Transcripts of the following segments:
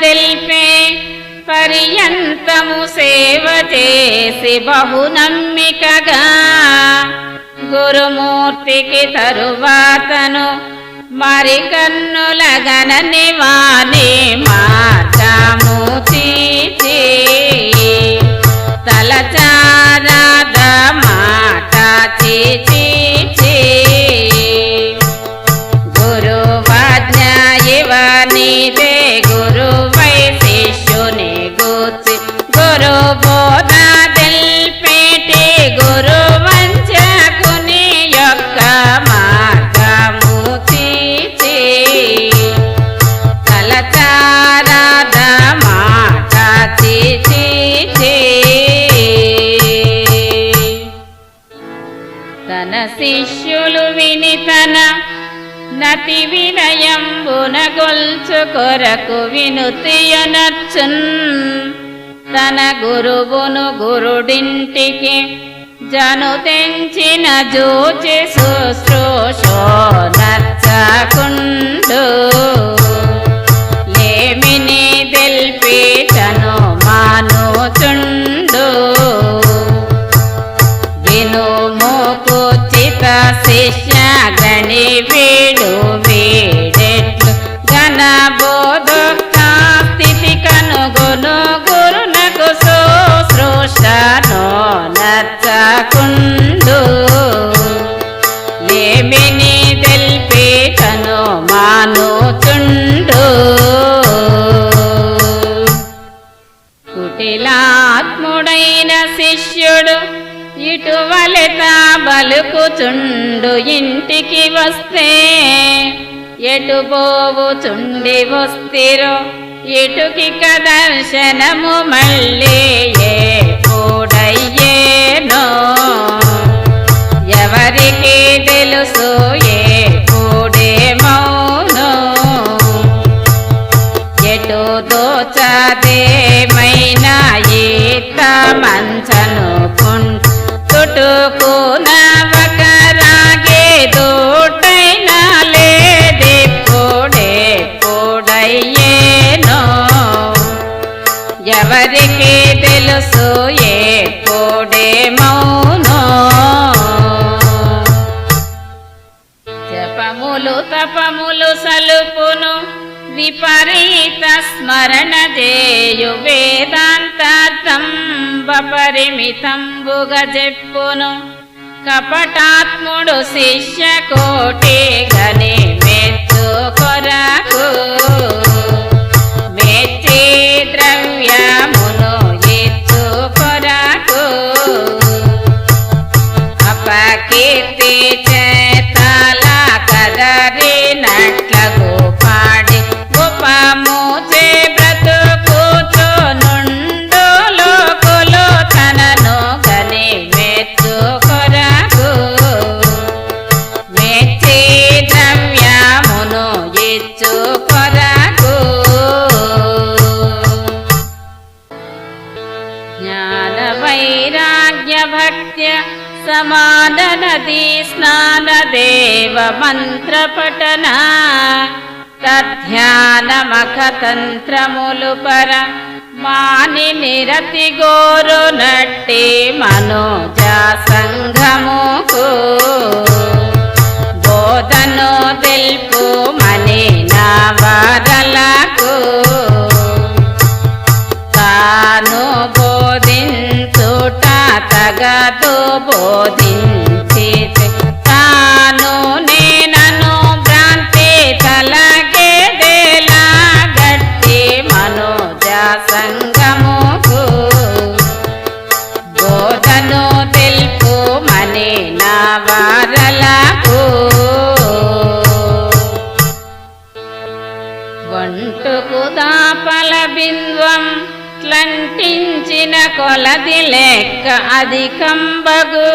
తెల్పే పర్యంతము సేవ చేసి బహు నమ్మికగా గురుమూర్తికి తరువాతను మరి కన్నుల గణని వాణి మార్గము తీసి తలచారాద మాట చీచి వినుతియనర్చున్ తన గురువును గురుడింటికి జను తెంచిన జోచి శుశ్రూషో నచ్చకుండు లేమిని తెల్పి తను మానుచుండు వినుముకుచిత శిష్య గణి వీడు వీడెట్లు గణ మానుచుండు కుటిలాత్ముడైన శిష్యుడు ఇటువలెత బలుకుచుండు ఇంటికి వస్తే. ఎటు పోవుచుండి వస్తిరో ఇటుకిక దర్శనము మళ్ళీ ఏ పూడయ్యేనో. ఎవరికి తెలుసు ఏ লাঞ্ছন কুণ্ঠ పరిమితంబుగ చెప్పును కపటాత్ముడు శిష్య కోటి గని మెచ్చు కొరకు. నదీ స్నాన దేవ పర మాని నిరతి గోరు నట్టి మనోజ సంఘముకు. బోధను తెలుపు మని నవరలకు తాను బోధించుట తగదు బోధ నా నవరలకు వంటుకు దాపల బింద్వం ట్లంటించిన కొలది లెక్క అధికంబగు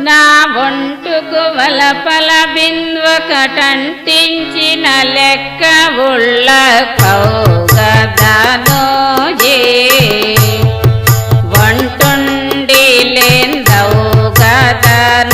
నా ఒంటుకు వలపల బింద్వకటంటించిన లెక్క ఉళ్ళ కౌగదనో ನ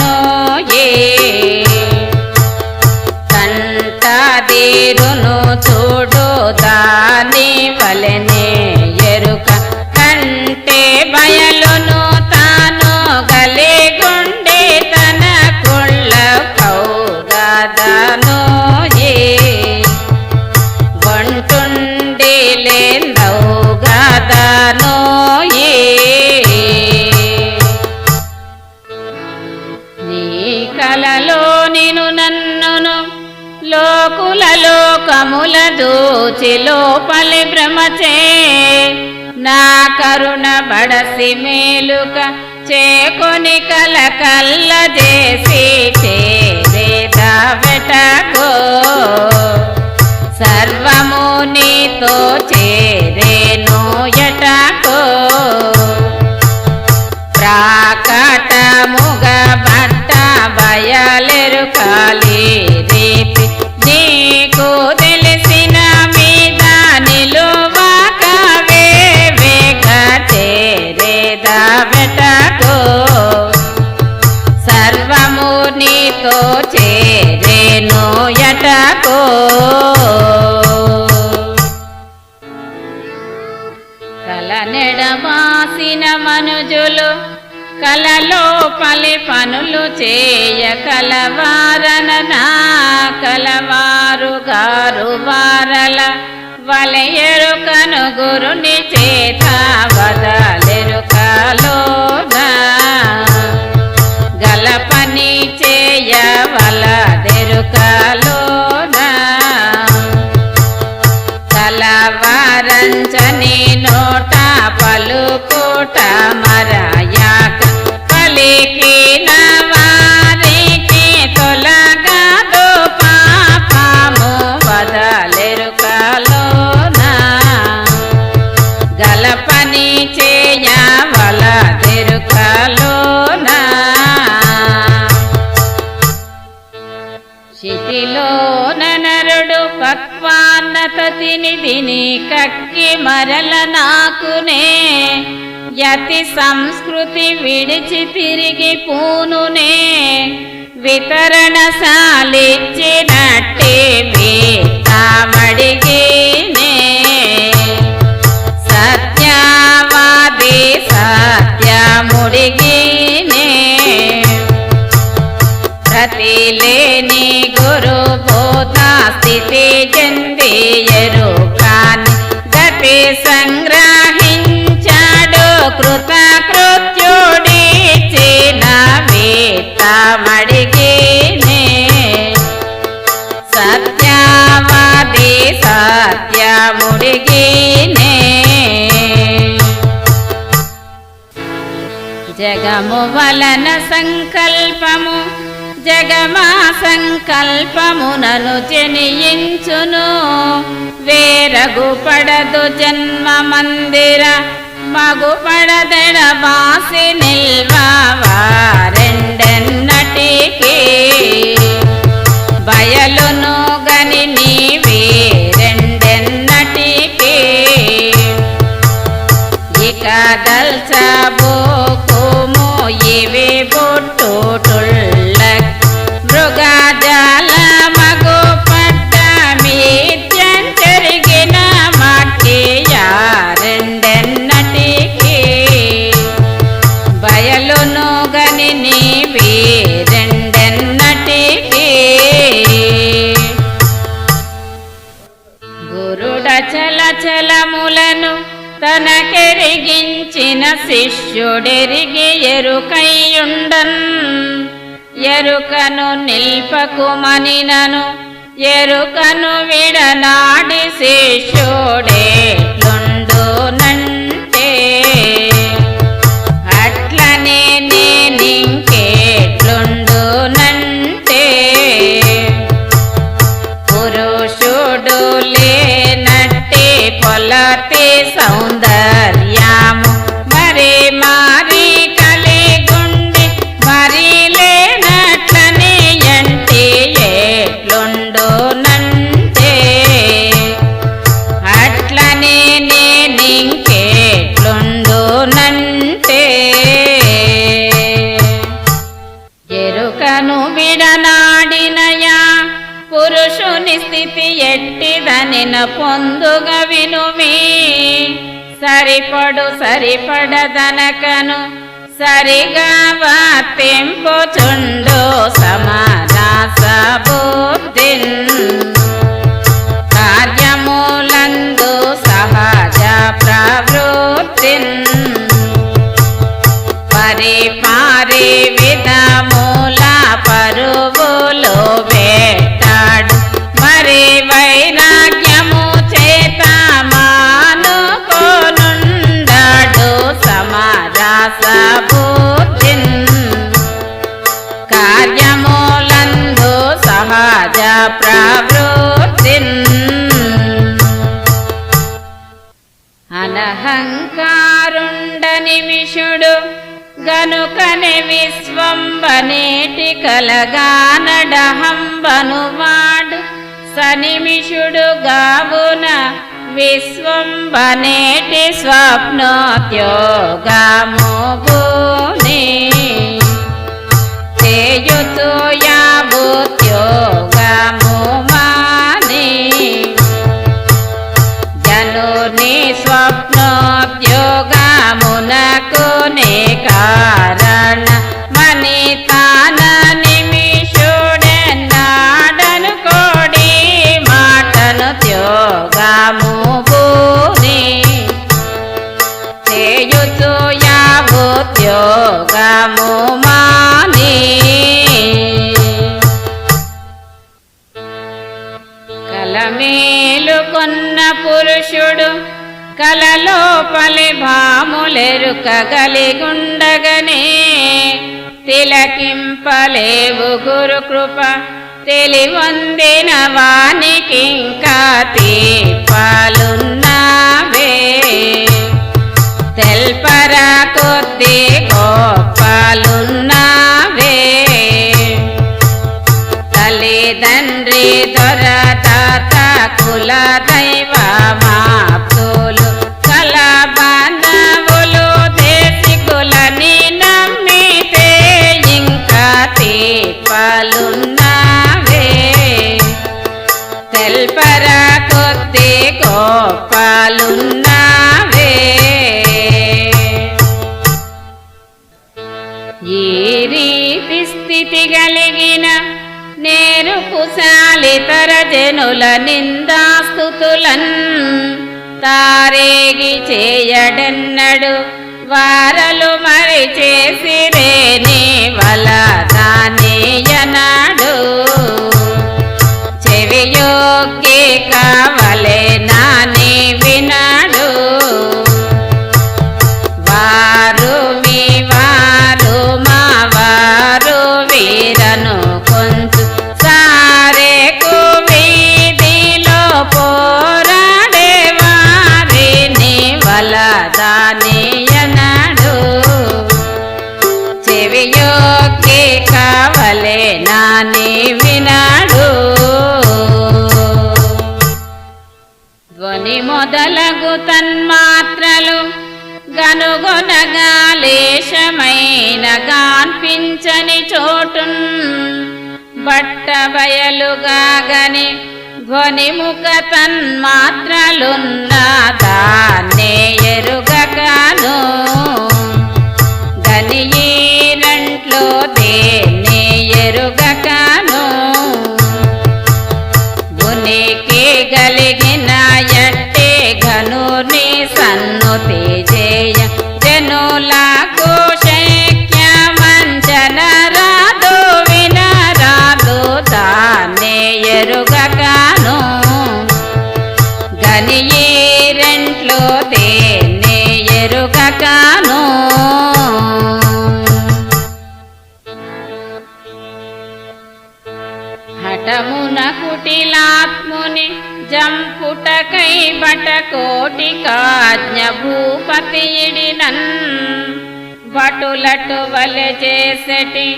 గోకుల లోకముల దోచి లోపలి భ్రమచే నా కరుణ బడసి మేలుక చేకొని కల కల్ల చేసి చేరేదా సర్వము నీతో చే కలలు కలలో పలి పనులు చేయ కలవారన నా కలవారు గారు వారల వలయరు కనుగురుని చేత వదలెరు కాలోనా. గల పని చేయ వలదెరు కాలోనా. కలవారంచని నోట పలుకోట మరల నాకునే యతి సంస్కృతి విడిచి తిరిగి పూనునే వితరణ సాలిచ్చినట్టే వలన సంకల్పము జగమా సంకల్పమునను జనియించును. వేరగు పడదు జన్మ మందిర మగు పడదెడ బాసి నిల్వారెండెన్నటికి బయలును శిష్యుడెరిగి ఎరుకయ్యుండన్ ఎరుకను నిల్పకుమనినను ఎరుకను విడనాడి నంటే. అట్లనే నేనింకేట్లుండునంటే పురుషుడు లేనట్టి పొలతే సౌందర్య ఎట్టిదనిన పొందుగ వినుమి సరిపడు సరిపడదనకను సరిగా వర్తింపుచుండు సమారాస బుద్ధిన్ అహంకారుండ నిమిషుడు గనుకనే విశ్వంబనేటి కలగానడహంబనువాడు సనిమిషుడు గావున విశ్వంబనేటి స్వప్నోద్యోగము భూని చేయుతూ కలమేలుకొన్న పురుషుడు కలలోపలి భాములెరుకగలిగుండగనే తిలకింపలేవు గురు కృప తెలివొందిన వానికింకా తీపాలున్నావే తెల్పరా కొద్ది గోపాలున్నావే. తల్లిదండ్రి దొర తాత కుల కలిగిన నేరు కుశాలితర జనుల నిందాస్తుతులన్ తారేగి చేయడన్నడు వారలు మరి చేసిరేని వల తానేయనాడు వలదానియనడు చెవియోకి కావలే నాని వినాడు. ధ్వని మొదలగు తన్మాత్రలు గనుగొనగా లేశమైన గాన్పించని చోటున్ బట్ట బయలుగా గని ధ్వనిముఖ తన్మాత్రలున్నా దాన్నే ఎరుగగాను. గనియీరంట్లో అటులటు వలె చేసటి.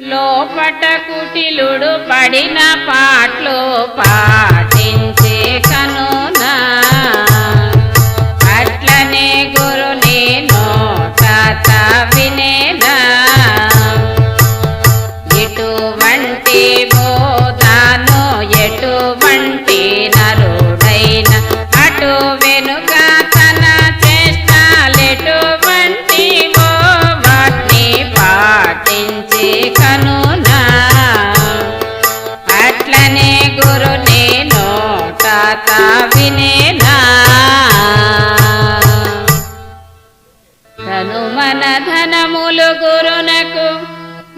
లోపట కుటిలుడు పడిన పాటలు పాటించే కనునా. నోట వినేనా? తను మన ధనములు గురునకు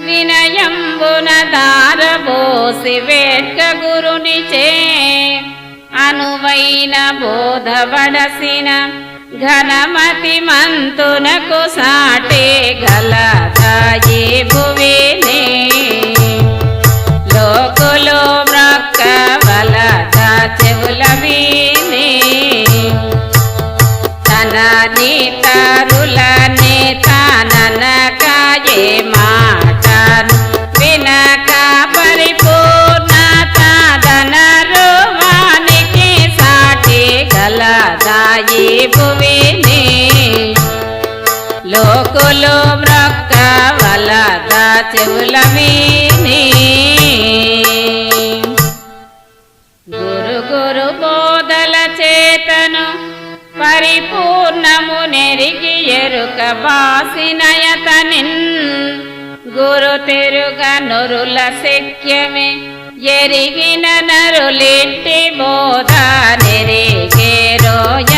వినయంబున దారబోసి వేట్క గురునిచే అనువైన బోధబడసిన ఘనమతి మంతునకు సాటే గలదాయి భువిని. లోకులో నీతరుల నీతనక ఏ మాటను వినక పరిపూర్ణత ధనరు వానికి సాటి గలదాయి భువిని. లోకులు మ్రొక్క వలద చెవుల మీద గురు తెరుగ నొరుల శక్యమే ఎరిగిన నరులింటి బోధ నెరిగేరోయన్నా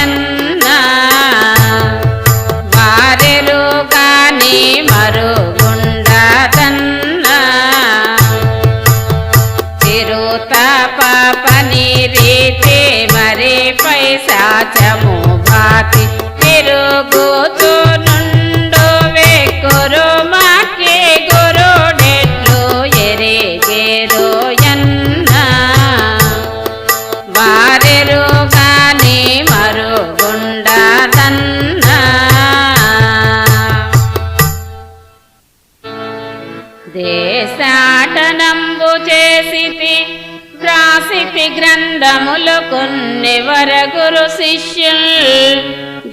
దేశాటనంబు రాసిపి గ్రంథములు కొన్ని వరగురు శిష్యుల్.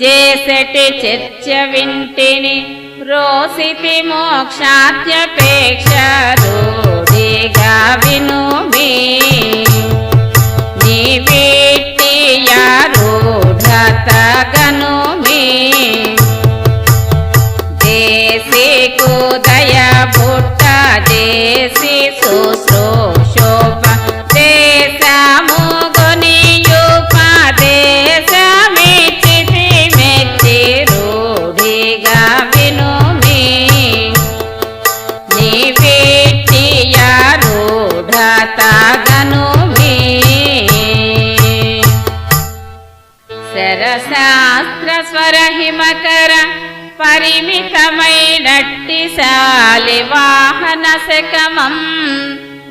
చేసటి చర్చ వింటిని రోసిపి మోక్షాత్యపేక్ష రూఢిగా వినుమి యారు గనుమి దేశీ शालिवाहनसकमं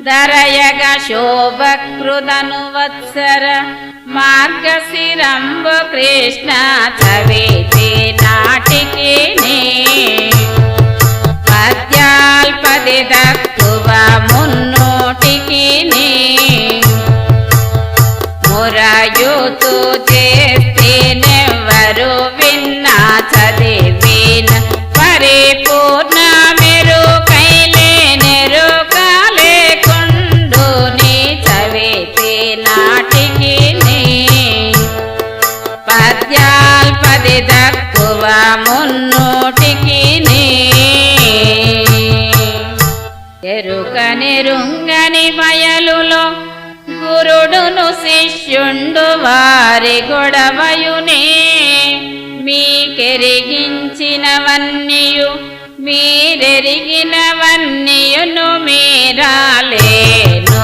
दरयगशोभकृदनुवत्सर मार्गशिरम्ब कृष्ण स वेते पद्याल्पदि दत्तुव मुन्नोटिकिने मुरयुतु मुन्नोटिकिनी मुरयु రెండు వారి గొడవయునే మీకెరిగించినవన్నీయు మీరెరిగినవన్నీయును మీరాలేను